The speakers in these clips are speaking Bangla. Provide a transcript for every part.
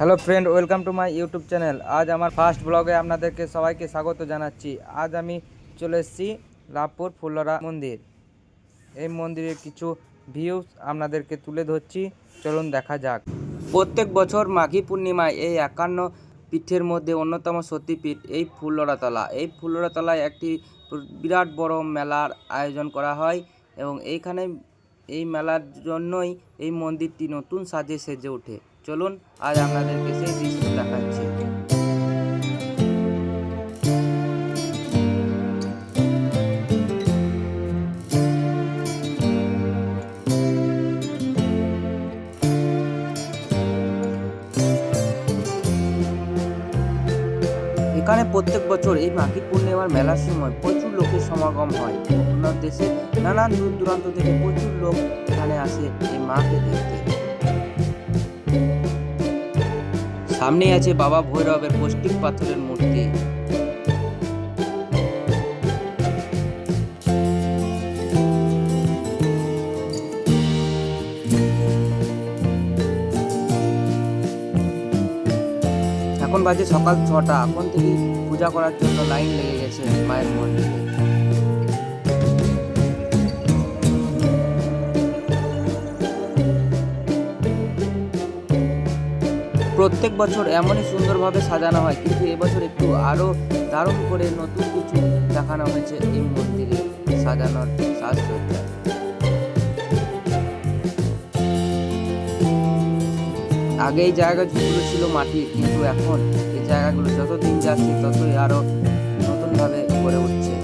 Hello friend, welcome to my YouTube channel. আজ আমার ফার্স্ট ব্লগে আপনাদেরকে সবাইকে স্বাগত জানাচ্ছি। আজ আমি চলে এসেছি লাভপুর ফুলরা মন্দির। এই মন্দিরের কিছু ভিউস আপনাদেরকে তুলে ধরছি। চলুন দেখা যাক। প্রত্যেক বছর মাঘী পূর্ণিমায় এই একান্ন পীঠের মধ্যে অন্যতম সতীপীঠ এই ফুলরাতলা এই ফুলরাতলায় একটি বিরাট বড় মেলার আয়োজন করা হয় এবং এইখানে এই মেলার জন্যই এই মন্দিরটি নতুন সাজে সেজে ওঠে। চলুন, আজ আপনাদেরকে সেই দৃশ্য দেখাচ্ছি। এখানে প্রত্যেক বছর এই মাঘী পূর্ণিমার মেলার সময় প্রচুর লোকের সমাগম হয়। অন্য দেশে নানান দূর দূরান্ত থেকে প্রচুর লোক এখানে আসে এই মাকে দেখতে। সামনেই আছে বাবা ভৈরবের পৌষ্টিক পাথরের মূর্তি। এখন বাজে সকাল ছটা। এখন থেকে পূজা করার জন্য লাইন লেগে গেছে মায়ের মন্দিরে। প্রত্যেক বছর এমনই সুন্দরভাবে সাজানো হয়, কিন্তু এবছর একটু আরও দারুণ করে নতুন কিছু দেখানো হয়েছে এই মন্দিরে সাজানোর সাজসজ্জা। আগে এই জায়গাগুলো ছিল মাটির, কিন্তু এখন এই জায়গাগুলো যত দিন যাচ্ছে ততই আরও নতুনভাবে গড়ে উঠছে।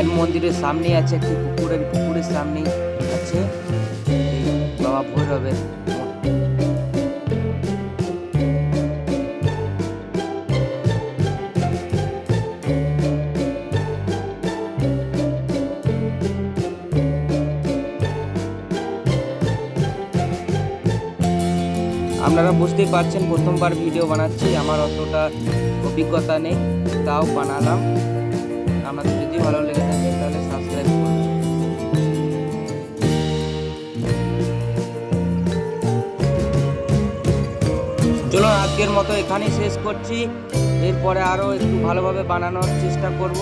মায়ের মন্দিরের সামনেই আছে একটি পুকুরের পুকুরের সামনেই আছে বাবা ভৈরবের। আপনারা বুঝতেই পারছেন, প্রথমবার ভিডিও বানাচ্ছি, আমার অতটা অভিজ্ঞতা নেই, তাও বানালাম আপনাদের যদি ভালো লেগে থাকে, তাহলে সাবস্ক্রাইব করুন চলুন আজকের মতো এখানেই শেষ করছি। এরপরে আরও একটু ভালোভাবে বানানোর চেষ্টা করব।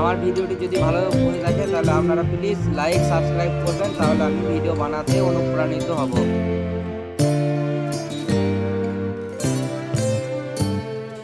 আমার ভিডিওটি যদি ভালো হয়ে থাকে, তাহলে আপনারা প্লিজ লাইক সাবস্ক্রাইব করবেন, তাহলে আমি ভিডিও বানাতে অনুপ্রাণিত হব।